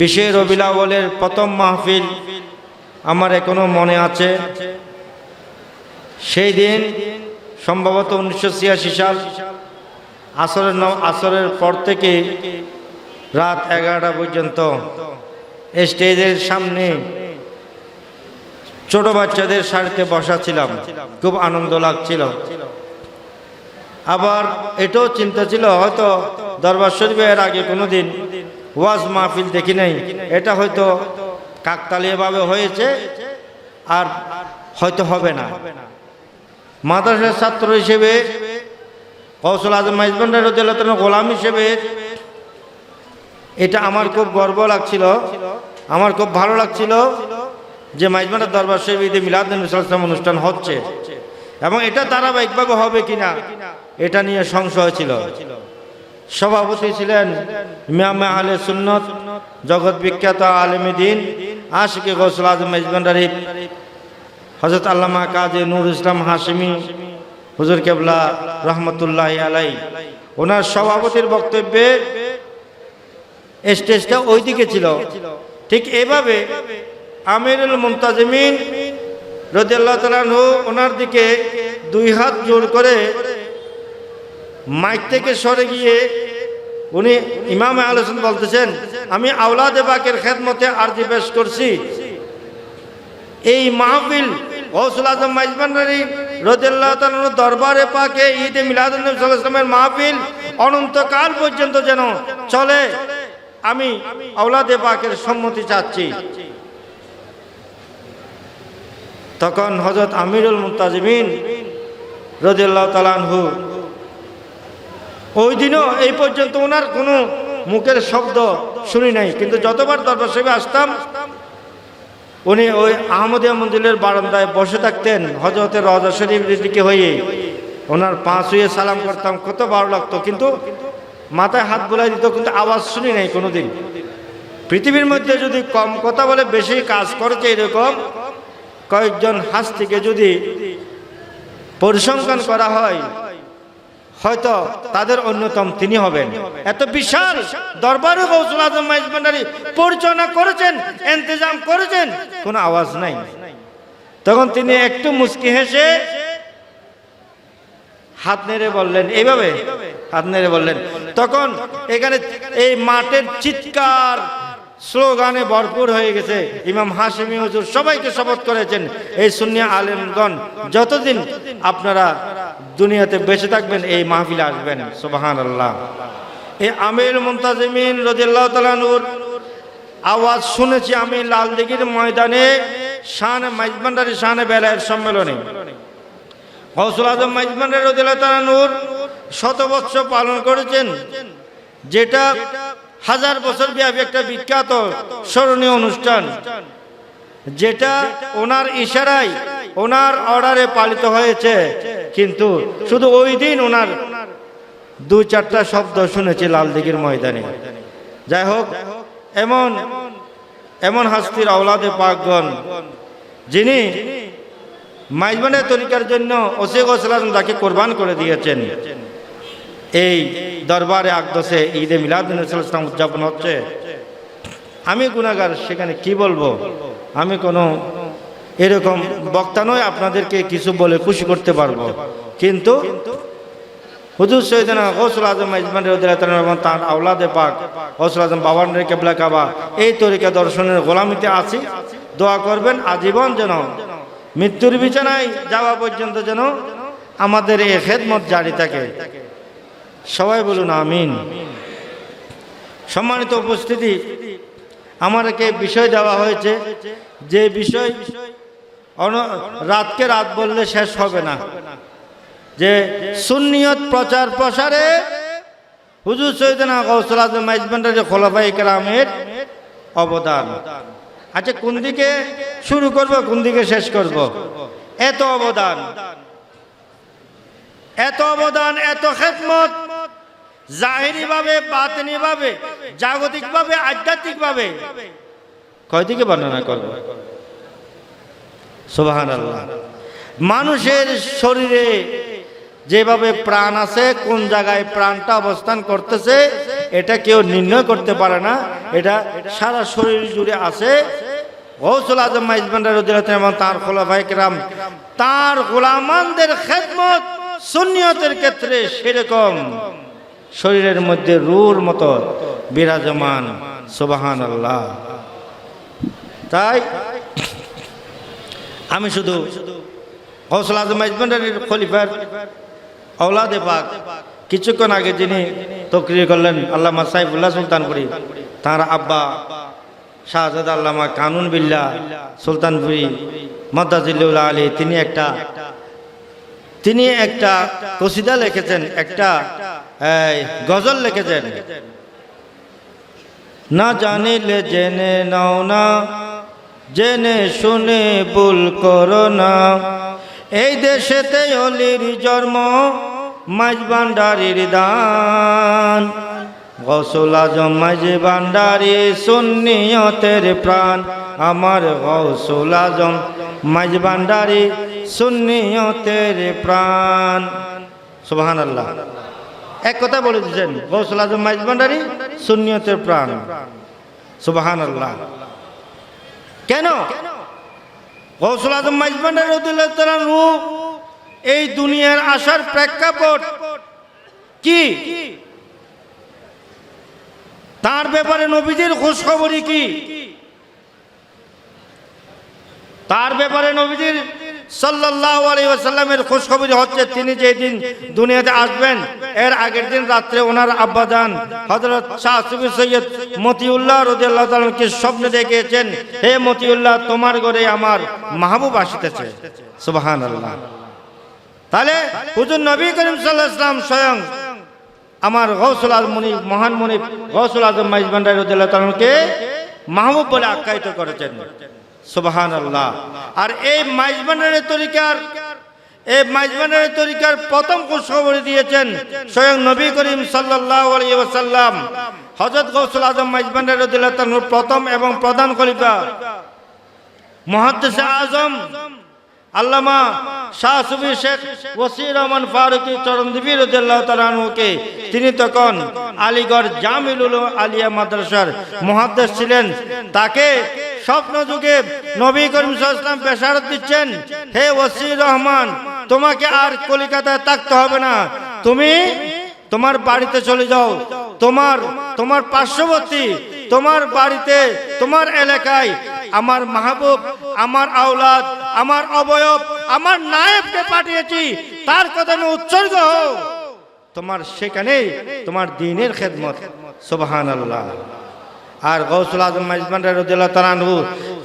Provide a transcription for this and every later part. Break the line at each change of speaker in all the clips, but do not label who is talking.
বিশে রবিলাওয়ালের প্রথম মাহফিল আমার এখনও মনে আছে। সেই দিন সম্ভবত উনিশশো ছিয়াশি সাল আসরের আসরের পর থেকে রাত এগারোটা পর্যন্ত স্টেজের সামনে ছোট বাচ্চাদের সারিতে বসা ছিলাম। খুব আনন্দ লাগছিল। আবার এটাও চিন্তা ছিল, হয়তো দরবার শরীফের আগে কোনোদিন ওয়াজ মাহফিল দেখি নাই। এটা হয়তো কাকতালীয়ভাবে হয়েছে আর হয়তো হবে না। মাদ্রাসার ছাত্র হিসেবে কৌশল আজম মাইজবান্ডার গোলাম হিসেবে এটা আমার খুব গর্ব লাগছিল, আমার খুব ভালো লাগছিল যে মাইজবান্ডার দরবার শরীফ ঈদে মিলাদ নবীলাম অনুষ্ঠান হচ্ছে এবং এটা ধারাবাহিকভাবে হবে কিনা, এটা নিয়ে সংশয় ছিল। সভাপতি ছিলেন মিয়ামা আলে সুন্নত, জগৎ বিখ্যাত আলেমী দিন, আশিকে গৌসুল আজম মেজবান্ডারি হজরত আল্লামা কাজী নূর ইসলাম হাসিমি হুজুর কেবলা রহমতুল্লাহ আলাই। ওনার সভাপতির বক্তব্যে স্টেজটা ওই দিকে ছিল। ঠিক এভাবে আমিরুল মুমতাজমিন রদিয়াল্লাহ তালাহু ওনার দিকে দুই হাত জোর করে মাইক থেকে সরে গিয়ে উনি ইমাম আলোচন বলতেছেন, আমি আওলাদে বাকের খেদমতে আর্জি পেশ করছি। এই মাহফিল গৌসুল আজম মাইজবানি রদিয়াল্লাহ তালাহু দরবারে পাকে ঈদে মিলাদুল্লাহামের মাহফিল অনন্তকাল পর্যন্ত যেন চলে, আমি আওলাদে পাকের সম্মতি চাচ্ছি। তখন হজরত আমিরুল মুতাজিমিন রদিয়াল্লাহ তালানহু ওই দিনও এই পর্যন্ত ওনার কোনো মুখের শব্দ শুনি নাই। কিন্তু যতবার দরবার সাহেবে আসতাম, উনি ওই আহমদিয়া মন্দিরের বারান্দায় বসে থাকতেন হজরতের রজা শরীফের দিকে হয়ে। ওনার পাঁচ হয়ে সালাম করতাম, কত ভালো লাগতো। কিন্তু মাথায় হাত বোলাই দিত, কিন্তু আওয়াজ শুনি নাই কোনোদিন। পৃথিবীর মধ্যে যদি কম কথা বলে, বেশি কাজ করেছে এরকম? কয়েকজন হাস থেকে যদি পরিসংখ্যান করা হয় হয়তো তাদের অন্যতম তিনি হবেন। এত বিশাল দরবারে গৌসুল আজম মাইজমান্ডারি পরিচালনা করেছেন, ইন্তজাম করেছেন, কোনো আওয়াজ নাই। তখন তিনি একটু মুস্কি হেসে হাত নেড়ে বললেন, এইভাবে? হাত নেড়ে বললেন। তখন এখানে এই মাঠের চিৎকার স্লোগানে ভরপুর হয়ে গেছে। ইমাম হাসিমি হুজুর সবাইকে শপথ করেছেন, এই সুনিয়া আলেমগণ, যতদিন আপনারা দুনিয়াতে বেঁচে থাকবেন, এই মাহফিলে আসবেন। সুবাহান আল্লাহ এই আমির মুমতাজিমিন রদিল্লাহ তালানুর আওয়াজ শুনেছি আমি লাল দিঘির ময়দানে শান মাইজবান্ডারি শানে বেলায়ের সম্মেলনে। গৌসুল আজম মাইজবান্ডারি রদিল্লাহ তালানুর শত বৎসর পালন করেছেন, যেটা হাজার বছর ব্যাপী একটা বিখ্যাত স্মরণীয় অনুষ্ঠান, যেটা ওনার ইশারায় ওনার অর্ডারে পালিত হয়েছে। কিন্তু শুধু ওই দিন ওনার দু চারটা শব্দ শুনেছি লালদিঘির ময়দানে। যাই হোক, এমন এমন হাস্তির আওলাদে পাকগণ যিনি মাইজবানের তরিকার জন্য ওসেক ওসলাম তাকে কোরবান করে দিয়েছেন। এই দরবারে আকদসে ঈদে মিলাদুল্লাহাম উদযাপন হচ্ছে। আমি গুণাগার সেখানে কি বলব? আমি কোনো এরকম বক্তা নয়, আপনাদেরকে কিছু বলে খুশি করতে পারব। কিন্তু হুজুর সৈদানা গৌসুল আজম ইজমান এবং তার আওলাদে পাক গৌসুল আজম বাবান রে কেবলা কাবা, এই তরিকা দর্শনের গোলামিতে আছি। দোয়া করবেন, আজীবন যেন মৃত্যুর বিছানায় যাওয়া পর্যন্ত যেন আমাদের এই খেদমত জারি থাকে। সবাই বলুন, আমিন। সম্মানিত উপস্থিতি আমাকে বিষয় দেওয়া হয়েছে। যে বিষয় রাতকে রাত বললে শেষ হবে না। যে সুন্নিয়ত প্রচার প্রসারে হুজুর সৈদানা গৌসল আজম খোলাফাই কেরামের অবদান। আচ্ছা কোন দিকে শুরু করব, কোন দিকে শেষ করব? এত অবদান। এত অবদান, এত খেদমত। জাগতিক ভাবে আধ্যাত্মিক ভাবে কয় দিকে বর্ণনা করব? সুবাহান মানুষের শরীরে যেভাবে প্রাণ আছে, কোন জায়গায় প্রাণটা অবস্থান করতেছে, এটা কেউ নির্ণয় করতে পারে না। এটা সারা শরীর জুড়ে আছে। গৌসুল আজম মাইজবান্ডার এবং তার খোলাফাই কেরাম, তার গোলামানদের খেদমত সুন্নিয়তের ক্ষেত্রে সেরকম। শরীরের মধ্যে রুর মতো বিরাজমান সুবাহান আল্লাহ তাই আমি শুধু গৌসুল আজম মাইজবান্ডারের খলিফার ঔলাদে পাক। কিছুক্ষণ আগে যিনি তকরির করলেন আল্লামা সাইফুল্লাহ সুলতানপুরি, তার আব্বা শাহজাদ আল্লামা কানুন বিল্লা সুলতানপুরি মদ্দাজিল্লা আলী, তিনি একটা তিনি একটা কসিদা লিখেছেন, একটা গজল লিখেছেন। না জানিলে জেনে নাও না জেনে শুনে ভুল করো না। এই দেশেতে অলির জন্ম, মাঝ ভান্ডারির দান। গৌসল আজম, মাঝ ভান্ডারি সুন্নিয়তের প্রাণ। আমার গৌসল আজম, মাঝ ভান্ডারি সুন্নিয়তের প্রাণ। সুবহান আল্লাহ এক কথা বলে দিচ্ছেন, গৌসল আজম, মাঝ ভান্ডারি সুন্নিয়তের প্রাণ। সুবহান আল্লাহ কেন? গৌসুল আজম মাইজবান্ডার রু এই দুনিয়ার আসার প্রেক্ষাপট কি? তার ব্যাপারে নবীজির খোঁজখবরই কি? তার ব্যাপারে নবীজির সাল্লাল্লাহু আলাইহি ওয়াসাল্লামের খোঁজ খবর হচ্ছে তিনি যে দিন দুনিয়াতে আসবেন, এর আগের দিন রাত্রে ওনার আব্বাজান হযরত শাহ সৈয়দ মতিউল্লাহ রাদিয়াল্লাহু তাআলাকে স্বপ্নে দেখেছেন হে মতিউল্লাহ, তোমার ঘরে আমার মাহবুব আসিতেছে। সুবাহান আল্লাহ তাহলে হুজুর নবী করিম ওয়াসাল্লাম স্বয়ং আমার গৌসুল আজম মুনি মহান মুনি গৌসুল আজম মাইজ ভান্ডারী রাদিয়াল্লাহু তাআলাকে মাহবুব বলে আখ্যায়িত করেছেন। আল্লাহ আর এই মাইজবানের তরিকার, এই মাইজবানের তরিকার প্রথম খবর দিয়েছেন স্বয়ং নবী করিম ওয়াসাল্লাম। হযরত গৌসুল আজম মাইজবানের প্রথম এবং প্রধান খলিফা। মুহাদ্দিস আজম, আল্লামা শাহ সুফি শেখ ওসির রহমান ফারুকি চরণদেবী রাদিয়াল্লাহু তাআলা তিনি তখন আলীগড় জামিলুল আলিয়া মাদ্রাসার মুহাদ্দিস ছিলেন। তাকে স্বপ্ন যুগে নবী করিম সাল্লাম বেশারত দিচ্ছেন, হে ওসির রহমান, তোমাকে আর কলিকাতায় থাকতে হবে না। তুমি তোমার বাড়িতে চলে যাও। তোমার তোমার পার্শ্ববর্তী, তোমার বাড়িতে, তোমার এলাকায় আমার মাহবুব, আমার আওলাদ, আমার অবয়ব, আমার নায়েবকে পাঠিয়েছি। তার কথা আমি উৎসর্গ হও। তোমার সেখানে তোমার দিনের খেদমত। সুবহান আল্লাহ আর গৌসুল আজম মাইজমান রাদিয়াল্লাহু তাআলা আনহু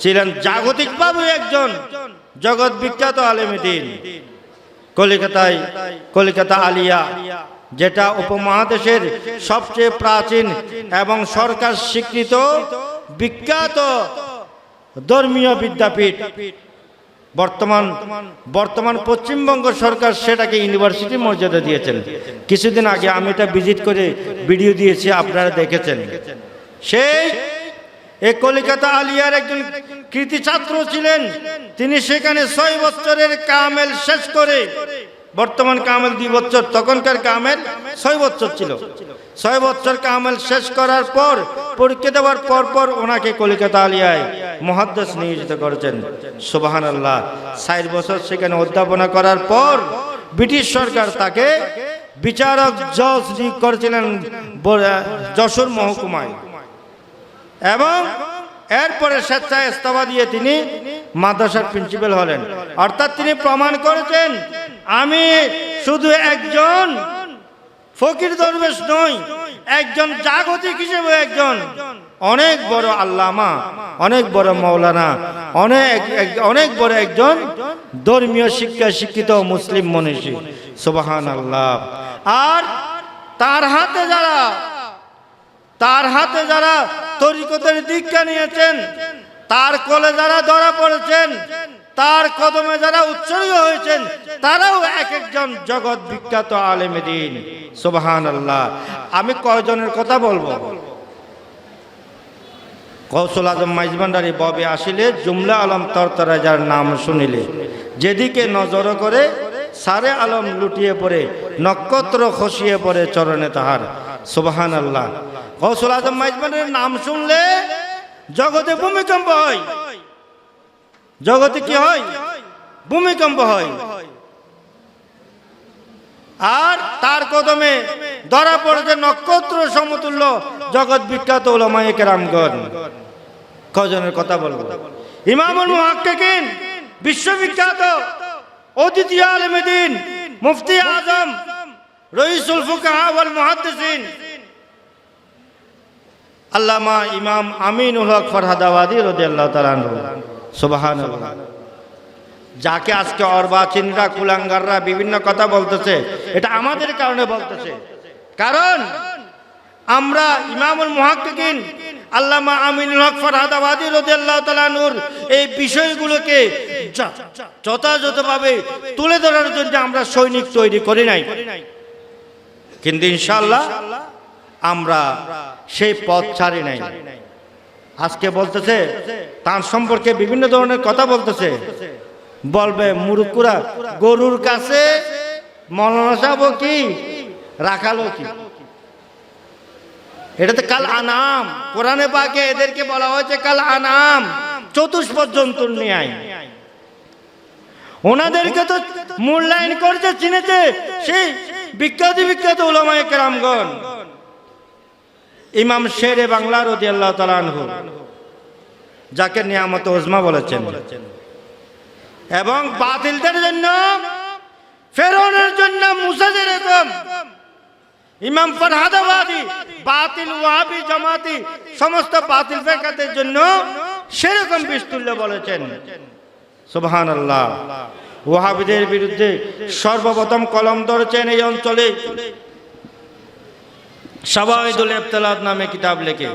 ছিলেন জাগতিকভাবে একজন, জগৎ বিখ্যাত আলেমী দিন। কলিকাতায়, কলিকাতা আলিয়া, যেটা উপমহাদেশের সবচেয়ে প্রাচীন এবং সরকার স্বীকৃত বিখ্যাত ধর্মীয় বিদ্যাপীঠ। বর্তমান বর্তমান পশ্চিমবঙ্গ সরকার সেটাকে ইউনিভার্সিটি মর্যাদা দিয়েছেন। কিছুদিন আগে আমি এটা ভিজিট করে ভিডিও দিয়েছি, আপনারা দেখেছেন। সেই এই কলিকাতা আলিয়ার একজন কৃতি ছাত্র ছিলেন। তিনি সেখানে ছয় বছরের কামেল শেষ করে, বর্তমান কামেল দুই বছর, তখনকার কামেল ছয় বছর ছিল। ছয় বছর কামেল শেষ করার পর, পরীক্ষা দেওয়ার পর পর ওনাকে কলিকাতা আলিয়ায় মহাদ্দেশ নিয়োজিত করেছেন। সুবাহান আল্লাহ ষাট বছর সেখানে অধ্যাপনা করার পর ব্রিটিশ সরকার তাকে বিচারক জজ করেছিলেন যশোর মহকুমায়। এবং এরপরে স্বেচ্ছায় ইস্তফা দিয়ে তিনি মাদ্রাসার প্রিন্সিপাল হলেন। অর্থাৎ তিনি প্রমাণ করেছেন, আমি শুধু একজন ফকির দরবেশ নই, একজন জাগতিক হিসেবে একজন অনেক বড় আল্লামা, অনেক বড় মৌলানা, অনেক অনেক বড় একজন ধর্মীয় শিক্ষা শিক্ষিত মুসলিম মনীষী। সুবাহান আল্লাহ আর তার হাতে যারা তার হাতে যারা তরিকতের দীক্ষা নিয়েছেন, তার কোলে যারা ধরা পড়েছেন, তার কদমে যারা উৎসর্গ হয়েছেন, তারাও এক একজন জগৎ বিখ্যাত আলেমেদিন সুবহান আল্লাহ আমি কয়জনের কথা বলব? কৌশল আজম মাইজবান্ডারি ববে আসিলে জুমলা আলম তরতরা যার নাম শুনিলে, যেদিকে নজর করে সারে আলম লুটিয়ে পড়ে, নক্ষত্র খসিয়ে পড়ে চরণে তাহার। সুবাহান আল্লাহ গৌসুল আজম মাইজমানের নাম শুনলে জগতে ভূমিকম্প হয়। জগতে কি হয়? ভূমিকম্প হয়। আর তার কদমে ধরা পড়েছে নক্ষত্র সমতুল্য জগৎ বিখ্যাত ওলামায়ে কেরামগণ। কজনের কথা বলব? ইমামুল মুহাক্কিকিন, বিশ্ববিখ্যাত অদ্বিতীয় আলমদিন মুফতি আজম, রইসুল ফুকাহা ওয়াল মুহাদ্দিসিন। আল্লামা ইমাম আমিনুল হক ফরহাদাবাদী রাদিয়াল্লাহু তাআলা আনহু। সুবহানাল্লাহ। যাকে আজকে অর্বাচীনরা কুলাঙ্গাররা বিভিন্ন কথা বলতেছে, এটা আমাদের কারণে বলতেছে। কারণ আমরা ইমামুল মুহাক্কিকিন, আল্লামা আমিনুল হক ফরহাদাবাদী রাদিয়াল্লাহু এই বিষয়গুলোকে যথাযথভাবে তুলে ধরার জন্য আমরা সৈনিক তৈরি করি নাই। কিন্তু ইনশাআল্লাহ আমরা সেই পথ ছাড়ি নাই। আজকে বলতেছে, তার সম্পর্কে বিভিন্ন ধরনের কথা বলতেছে। বলবে মুরুকুরা গরুর কাছে মৌলানা সাহেব কি রাখালো কি? এটা তো কাল আনাম। কোরআনে পাকে এদেরকে বলা হয়েছে কাল আনাম চতুষ্পদ জন্তুর ন্যায় ওনাদেরকে তো মূল্যায়ন করছে, চিনেছে সেই বিখ্যাত বিখ্যাত ওলামায়ে কেরামগণ। ইমাম শেরে বাংলা রদি আল্লাহ তালানহু যাকে নিয়ামত ওজমা বলেছেন। এবং বাতিলদের জন্য ফেরনের জন্য মুসা যেরকম ইমাম ফরহাদাবাদী বাতিল ওয়াহাবি জামাতি, সমস্ত বাতিল ফেকাতের জন্য সেরকম বিস্তুল্য বলেছেন। সুবহান আল্লাহ ওয়াহাবিদের বিরুদ্ধে সর্বপ্রথম কলম ধরেছেন এই অঞ্চলে। সাবাইদুল ইফতলাত নামে কিতাব লেখে।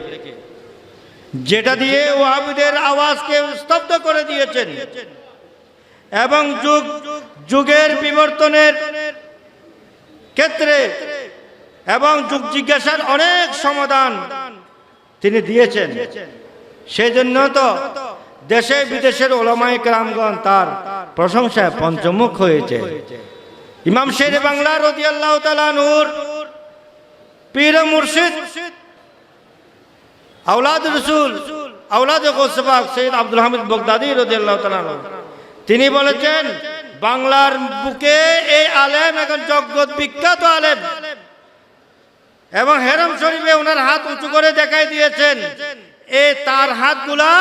যেটা দিয়ে ওয়াহাবিদের আওয়াজকে স্তব্ধ করে দিয়েছেন। এবং যুগ, যুগের বিবর্তনের ক্ষেত্রে এবং যুগ জিজ্ঞাসার অনেক সমাধান তিনি দিয়েছেন। সেই জন্য তো দেশে বিদেশের ওলামাই গ্রামগণ তার প্রশংসায় পঞ্চমুখ হয়েছে। ইমাম শের বাংলা রদি আল্লাহ তালানুর পীর মুর্শিদ আউলাদ রসুল আউলাদ গোসবাক সৈয়দ আব্দুল হামিদ বগদাদি রদি আল্লাহ তালানু তিনি বলেছেন, বাংলার বুকে এই আলেম এখন জগৎ বিখ্যাত আলেম এবং হেরম শরীফে ওনার হাত উঁচু করে দেখাই দিয়েছেন, এ তার হাতগুলা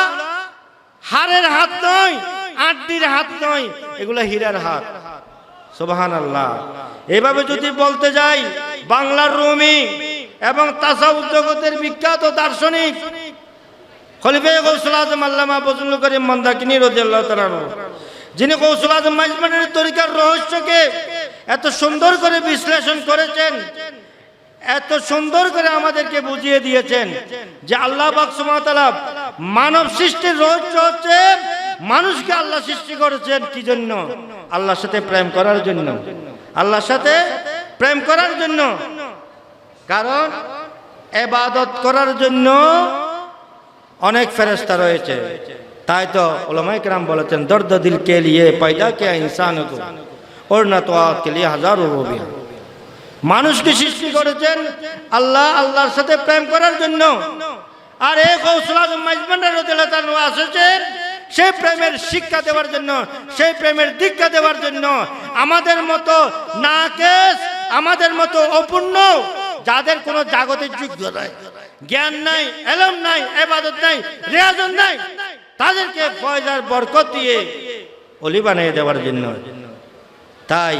হাড়ের হাত নয়, আড্ডির হাত নয়, এগুলা হীরার হাত। সুবহান আল্লাহ এভাবে যদি বলতে যাই বাংলার রুমি এবং তাসাউদ জগতের বিখ্যাত দার্শনিক খলিফে গৌসুল আজম আল্লামা বজুল করিম মন্দাকিনী রাদিয়াল্লাহু তাআলা আনহু, যিনি গৌসুল আজম মাইজমানের তরিকার রহস্যকে এত সুন্দর করে বিশ্লেষণ করেছেন এত সুন্দর করে আমাদেরকে বুঝিয়ে দিয়েছেন যে আল্লাহ বাকসুমাতালা মানব সৃষ্টির রহস্য হচ্ছে মানুষকে আল্লাহ সৃষ্টি করেছেন কি জন্য? আল্লাহর সাথে প্রেম করার জন্য। আল্লাহর সাথে প্রেম করার জন্য। কারণ এবাদত করার জন্য অনেক ফেরেস্তা রয়েছে। তাই তো ওলামাইকরাম বলেছেন, দর্দ দিল কে লিয়ে, পয়দা কে ইনসান কো? ওর না তো কে লিয়ে হাজারো মানুষকে সৃষ্টি করেছেন আল্লাহ, আল্লাহর সাথে প্রেম করার জন্য। আর এই কৌশল তার আসেছেন সেই প্রেমের শিক্ষা দেওয়ার জন্য, সেই প্রেমের দীক্ষা দেওয়ার জন্য আমাদের মতো নাকেশ, আমাদের মতো অপূর্ণ, যাদের কোনো জাগতিক যুদ্ধ নাই, জ্ঞান নাই, এলম নাই, এবাদত নাই রেয়াজন নাই, তাদেরকে ফয়জার বরকত দিয়ে অলি বানিয়ে দেওয়ার জন্য। তাই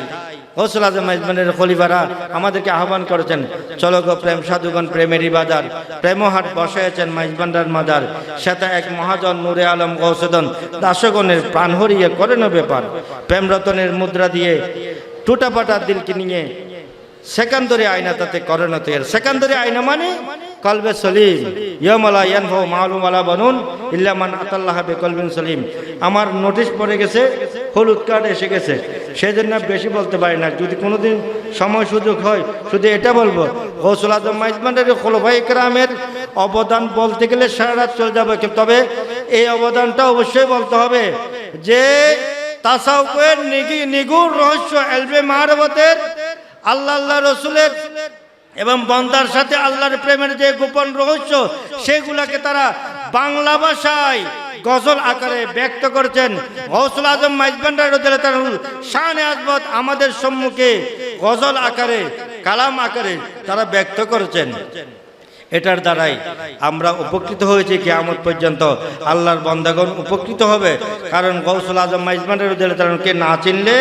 হৌসুল আজম মাইজমানের খলিফারা আমাদেরকে আহ্বান করেছেন, চলো গো প্রেম, সাধুগণ, প্রেমেরই বাজার। প্রেমহাট বসাইছেন মাইজবান্ডার মাজার। সেটা এক মহাজন নূরে আলম গৌসদন দাসগণের প্রাণ হরিয়ে করেন ব্যাপার প্রেম রতনের মুদ্রা দিয়ে টুটাপাটা দিলকে নিয়ে সেকান্দরি আয়না তাতে করেন তের সেকান্দরি আয়না মানে কলবে সলিম। ইয়মালা ইয়ানফু মালুম আলা বানুন ইল্লা মান আতাল্লাহ বে কলবিন সলিম। আমার নোটিশ পড়ে গেছে, হলুদ কার্ড এসে গেছে। সেই জন্য বেশি বলতে পারি না। যদি কোনোদিন সময় সুযোগ হয়, শুধু এটা বলব, গৌসুল আজম মাইজমানের খোলভাই গ্রামের অবদান বলতে গেলে সারা রাত চলে যাবে। তবে এই অবদানটা অবশ্যই বলতে হবে যে, তাসাউফের নিগি নিগুর রহস্য এলবে মাহারবতের আল্লাহ আল্লাহ রসুলের এবং বন্দার সাথে আল্লাহর প্রেমের যে গোপন রহস্য, সেগুলাকে তারা বাংলা ভাষায় গজল আকারে ব্যক্ত করেছেন। গৌসুল আজম মাইজবান্ডার শানে আজমত আমাদের সম্মুখে গজল আকারে, কালাম আকারে তারা ব্যক্ত করেছেন। এটার দ্বারাই আমরা উপকৃত হয়েছি কিয়ামত পর্যন্ত। আল্লাহর বন্দাগণ উপকৃত হবে। কারণ গৌসুল আজম কে না চিনলে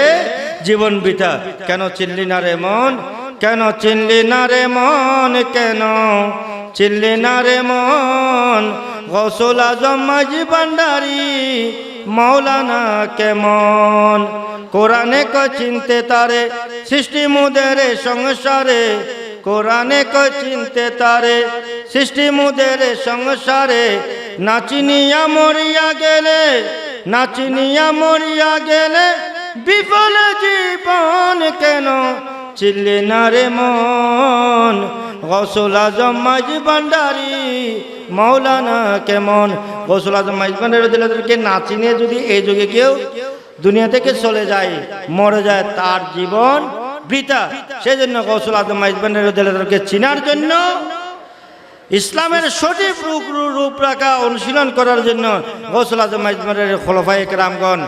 জীবন বৃথা। কেন চিনলি না রে মন? কেন চিনলি না রে মন? কেন চিনলি না রে মন? গৌসুল আজম মাঝি ভান্ডারি, মৌলানা কেমন? কোরআনে ক চিনতে তারে সৃষ্টি মুদের সংসারে? কোরআনে ক চিনতে তারে সৃষ্টি মুদের সংসারে? নাচিনিয়া মরিয়া গেলে নাচিনিয়া মরিয়া গেলে বিফল জীবন কেন? চিল্লি না রে মন। গৌসুল আজম মাঝি ভান্ডারি, মৌলানা কেমন? গৌসুল আজম মাঝি ভান্ডারি দিলাদেরকে না চিনে যদি এই যুগে কেউ দুনিয়া থেকে চলে যায়, মরে যায়, তার জীবন বৃথা। সেজন্য গৌসুল আজম মাঝি ভান্ডারি দিলাদেরকে চিনার জন্য ইসলামের সঠিক রূপ রূপ রাখা অনুশীলন করার জন্য গৌসুল আজম খোলফাই রামগণ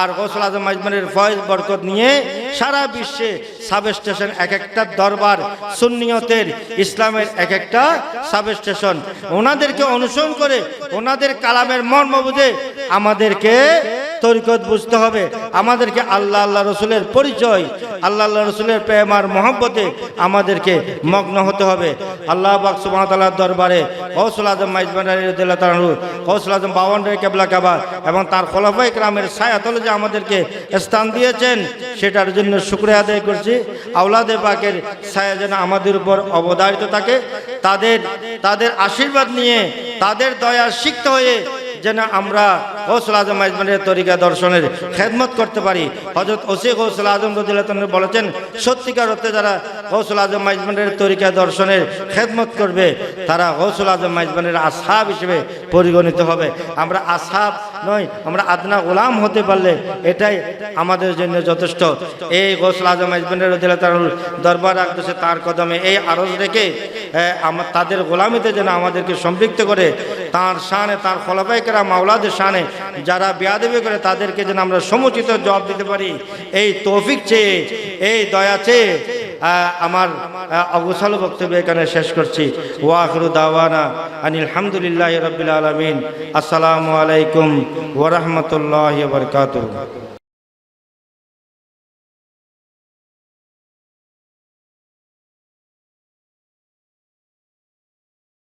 আর গৌসুল আজম মাজমানের ফয়েজ বরকত নিয়ে সারা বিশ্বে সাব স্টেশন এক একটা দরবার, সুন্নিয়তের, ইসলামের এক একটা সাব স্টেশন ওনাদেরকে অনুসরণ করে, ওনাদের কালামের মর্ম বুঝে আমাদেরকে তরিকত বুঝতে হবে। আমাদেরকে আল্লাহ আল্লাহ রসুলের পরিচয়, আল্লাহ আল্লাহ রসুলের প্রেম আর মহব্বতে আমাদেরকে মগ্ন হতে হবে। আল্লাহ বাক সুমাতালার দরবারে কৌশল আজম তালু কৌশল আজম বাউন্ডারি কেবলা কাবা এবং তার খোলাফাই গ্রামের ছায়াতলে যে আমাদেরকে স্থান দিয়েছেন, সেটার জন্য শুক্রিয়া আদায় করছি। আউলাদে পাকের ছায়া যেন আমাদের উপর অবধারিত থাকে। তাদের তাদের আশীর্বাদ নিয়ে, তাদের দয়া শিখতে হয়ে যেন আমরা গৌসুল আজম আজমানের তরিকা দর্শনের খেদমত করতে পারি। হজরত ওসি গৌসুল আজম রদিল্লাহ বলেছেন, সত্যিকার অর্থে যারা গৌসুল আজম আজমানের তরিকা দর্শনের খেদমত করবে, তারা গৌসুল আজম আজমানের আসাব হিসেবে পরিগণিত হবে। আমরা আসাব নয় আমরা আদনা গোলাম হতে পারলে এটাই আমাদের জন্য যথেষ্ট। এই গৌসুল আজম আজমানের রদিল্লাহ দরবার রাখতেছে তার কদমে এই আরজ রেখে তাদের গোলামিতে যেন আমাদেরকে সম্পৃক্ত করে, তার শানে, তার খলাপাইকেরা মাওলাদের শানে যারা বেয়াদেবি করে, তাদেরকে যেন আমরা সমুচিত জবাব দিতে পারি। এই তৌফিক চেয়ে, এই দয়া চেয়ে আমার অগোছাল বক্তব্য এখানে শেষ করছি। ওয়াকরু দাওয়ানা আনিলামদুলিল্লাহ রবিল আলমিন। আসসালামু আলাইকুম ওরহমতুল্লাহ বরকাত